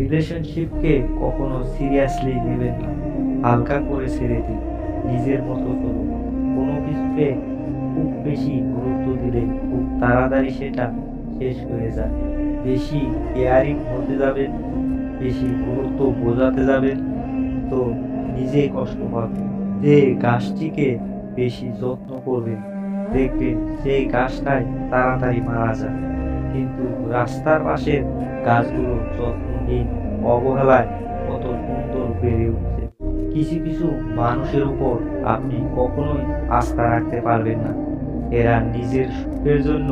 রিলেশনশিপকে কখনো সিরিয়াসলি নেবেন না। হালকা করে ছেড়ে দিন। নিজের মতো চলুন কোনো কিছুকে খুব বেশি গুরুত্ব দিলে খুব তাড়াতাড়ি সেটা শেষ হয়ে যায়। বেশি কেয়ারিং হতে যাবেন, বেশি গুরুত্ব বোঝাতে যাবেন। তো নিজেই কষ্ট পাবেন। যে গাছটিকে বেশি যত্ন করবেন, দেখবেন সেই গাছটাই তাড়াতাড়ি মারা যায় কিন্তু রাস্তার পাশের গাছগুলো যত্নহীন অবহেলায় কত সুন্দর বেড়ে উঠছে। কিছু কিছু মানুষের উপর আপনি কখনোই আস্থা রাখতে পারবেন না। এরা নিজের সুখের জন্য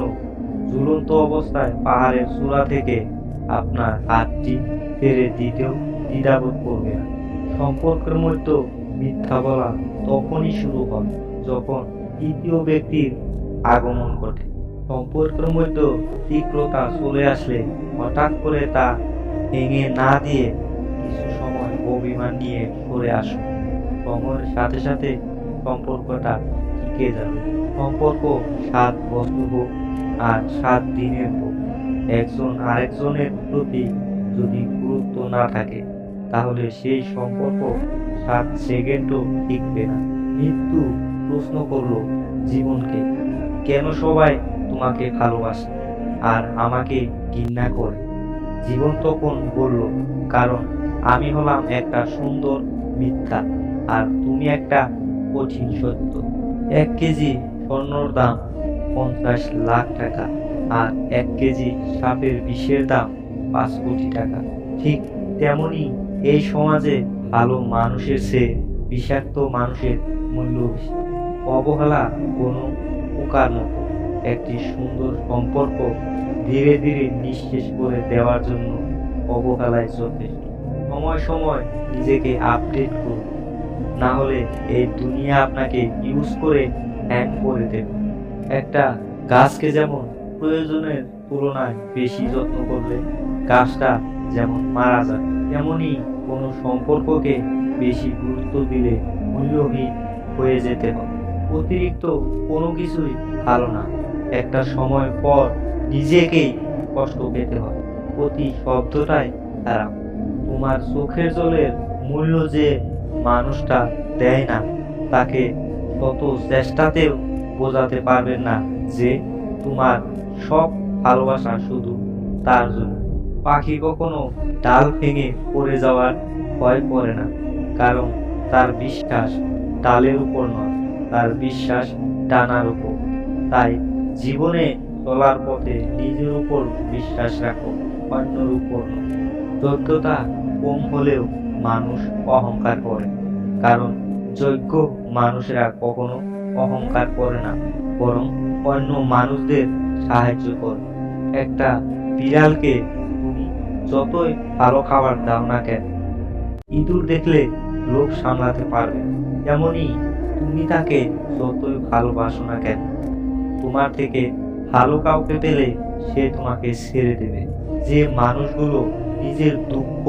ঝুলন্ত অবস্থায় পাহাড়ের চূড়া থেকে আপনার হাতটি ফেরে দিতেও দ্বিধাবোধ করবে না। সম্পর্কের মধ্যে মিথ্যা বলা তখনই শুরু হয়, যখন তৃতীয় ব্যক্তির আগমন ঘটে। সম্পর্কের মধ্যে তীব্রতা চলে আসলে হঠাৎ করে তা ভেঙে না দিয়ে কিছু সময় অভিমান নিয়ে সরে আসুন সময়ের সাথে সাথে সম্পর্কটা টিকে যাবে। সম্পর্ক সাত বছর হোক আর সাত দিনের হোক। একজন আরেকজনের প্রতি যদি গুরুত্ব না থাকে, তাহলে সেই সম্পর্ক সাত সেকেন্ডও টিকবে না। মৃত্যু প্রশ্ন করল জীবনকে, কেন সবাই তোমাকে ভালোবাসে আর আমাকে ঘৃণা করে। জীবন তখন বলল, কারণ আমি হলাম একটা সুন্দর মিথ্যা আর তুমি একটা কঠিন সত্য। এক কেজি স্বর্ণর দাম পঞ্চাশ লাখ টাকা আর এক কেজি সাপের বিষের দাম পাঁচ কোটি টাকা। ঠিক তেমনি এই সমাজে ভালো মানুষের চেয়ে বিষাক্ত মানুষের মূল্য অবহেলা কোনো পোকার মতো। একটি সুন্দর সম্পর্ক ধীরে ধীরে নিঃশেষ করে দেওয়ার জন্য অবহেলায় যথেষ্ট সময় সময় নিজেকে আপডেট করুন। না হলে এই দুনিয়া আপনাকে ইউজ করে হ্যাং করে দেবে। একটা গাছকে যেমন প্রয়োজনের তুলনায় বেশি যত্ন করলে গাছটা যেমন মারা যায় তেমনই কোনো সম্পর্ককে বেশি গুরুত্ব দিলে মূল্যহীন হয়ে যেতে হয় অতিরিক্ত কোনো কিছুই ভালো না। একটা সময় পর নিজেকেই কষ্ট পেতে হয়। প্রতি শব্দটাই খারাপ তোমার চোখের জলের মূল্য যে মানুষটা দেয় না, তাকে তত চেষ্টাতেও বোঝাতে পারবেন না যে তোমার সব ভালোবাসা শুধু তার জন্য। পাখি কখনো ডাল ভেঙে পড়ে যাওয়ার ভয় করে না, কারণ তার বিশ্বাস ডালের উপর নয়, তার বিশ্বাস ডানার উপর। তাই জীবনে চলার পথে নিজের উপর বিশ্বাস রাখো, অন্যের উপর যোগ্যতা কম হলেও মানুষ অহংকার করে, কারণ যোগ্য মানুষেরা কখনো অহংকার করে না, বরং অন্য মানুষদের সাহায্য করে। একটা বিড়ালকে তুমি যতই ভালো খাবার দাও না কেন, ইঁদুর দেখলে লোভ সামলাতে পারবে তেমনই তুমি তাকে যতই ভালোবাসো না কেন তোমার থেকে ভালো কাউকে পেলে সে তোমাকে ছেড়ে দেবে। যে মানুষগুলো নিজের দুঃখ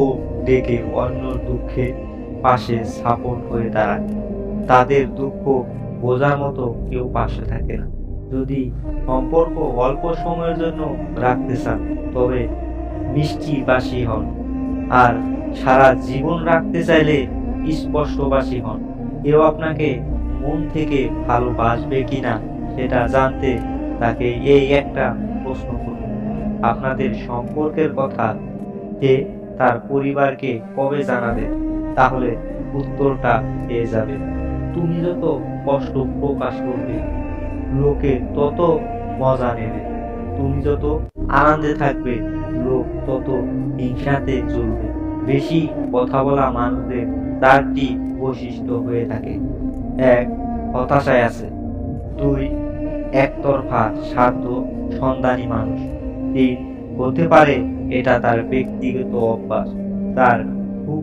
ডেকে অন্য দুঃখে পাশে সাপোর্ট হয়ে দাঁড়ায়, তাদের দুঃখ বোঝার মতো কেউ পাশে থাকে না। যদি সম্পর্ক অল্প সময়ের জন্য রাখতে চান, তবে মিষ্টি বাসী হন আর সারা জীবন রাখতে চাইলে স্পষ্টবাসী হন। কেউ আপনাকে মন থেকে ভালোবাসবে কিনা সেটা জানতে তাকে এই একটা প্রশ্ন করুন আপনাদের সম্পর্কের কথা যে তার পরিবারকে কবে জানাবে, তাহলে উত্তরটা পেয়ে যাবে। তুমি যত কষ্ট প্রকাশ করবে, লোকে তত মজা নেবে। তুমি যত আনন্দে থাকবে, লোক তত হিংসাতে চলবে বেশি কথা বলা মানুষদের চারটি বৈশিষ্ট্য হয়ে থাকে? এক, হতাশায় আছে। দুই, একতরফা স্বার্থ সন্ধানী মানুষ। তিন, হতে পারে এটা তার ব্যক্তিগত অভ্যাস, তার খুব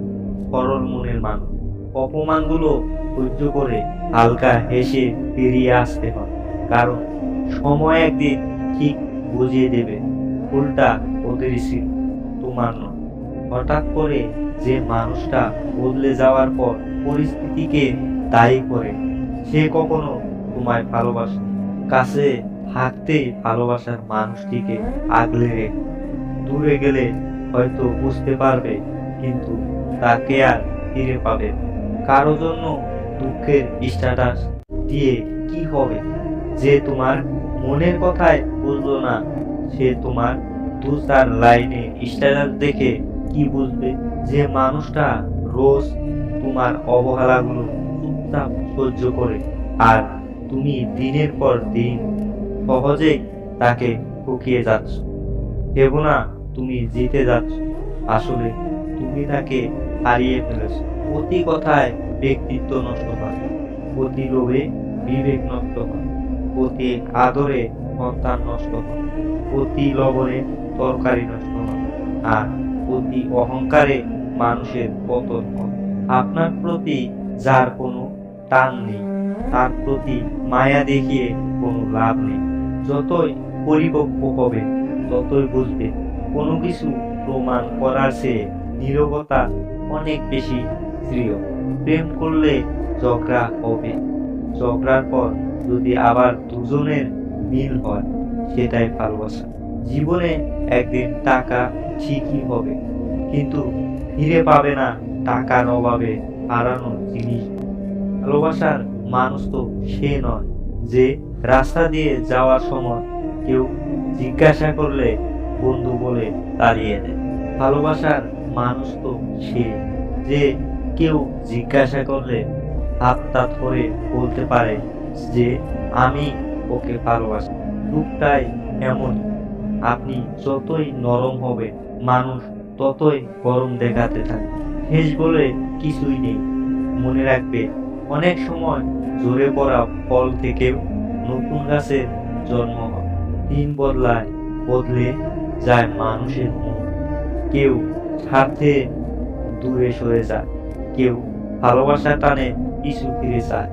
সরল মনের মানুষ। অপমানগুলো সহ্য করে হালকা হেসে বেরিয়ে আসতে হয়, কারণ সময় একদিন ঠিক বুঝিয়ে দেবে ফুলটা ওদের তোমার নয়। হঠাৎ করে যে মানুষটা বদলে যাওয়ার পর পরিস্থিতিকে দায়ী করে, সে কখনো তোমায় ভালোবাসে। কাছে থাকতে ভালোবাসার মানুষটিকে আগলে দূরে গেলে হয়তো বুঝতে পারবে, কিন্তু তাকে আর ফিরে পাবে কারও জন্য দুঃখের স্ট্যাটাস দিয়ে কি হবে? যে তোমার মনের কথায় বুঝলো না, সে তোমার দু চার লাইনে স্ট্যাটাস দেখে কি বুঝবে? যে মানুষটা রোজ তোমার অবহেলাগুলো চুপচাপ সহ্য করে আর তুমি দিনের পর দিন সহজেই তাকে ঠকিয়ে যাচ্ছ। ভেবো তুমি জিতে যাচ্ছ। আসলে তুমি তাকে হারিয়ে ফেলেছ। প্রতি কথায় ব্যক্তিত্ব নষ্ট হয়, প্রতি লোভে বিবেক নষ্ট হয়, প্রতি আদরে সন্তান নষ্ট হয়, প্রতি লবণে তরকারি নষ্ট হয়, আর প্রতি অহংকারে মানুষের পতন হয়। আপনার প্রতি যার কোনো টান নেই। তার প্রতি মায়া দেখিয়ে কোনো লাভ নেই। যতই পরিপক্ব হবে, ততই বুঝবে, কোনো কিছু প্রমাণ করার চেয়ে নীরবতা অনেক বেশি শ্রেয় প্রেম করলে ঝগড়া হবে। ঝগড়ার পর যদি আবার দুজনের মিল হয়, সেটাই ভালোবাসা। জীবনে একদিন টাকা ঠিকই হবে, কিন্তু ফিরে পাবে না টাকার অভাবে হারানো জিনিস। ভালোবাসার মানুষ তো সে নয় যে রাস্তা দিয়ে যাওয়ার সময় কেউ জিজ্ঞাসা করলে বন্ধু বলে তাড়িয়ে দেয়। ভালোবাসার মানুষ তো সে যে কেউ জিজ্ঞাসা করলে হাতটা ধরে বলতে পারে যে আমি ওকে ভালোবাসি। রূপটাই এমন। আপনি যতই নরম হবে মানুষ ততই গরম দেখাতে থাকে। হেস বলে কিছুই নেই। মনে রাখবে অনেক সময় ঝরে পড়া ফল থেকে নতুন গাছের জন্ম দিন বদলায়, বদলে যায় মানুষের মন। কেউ স্বার্থে দূরে সরে যায়, কেউ ভালোবাসা টানে কিছু ফিরে যায়।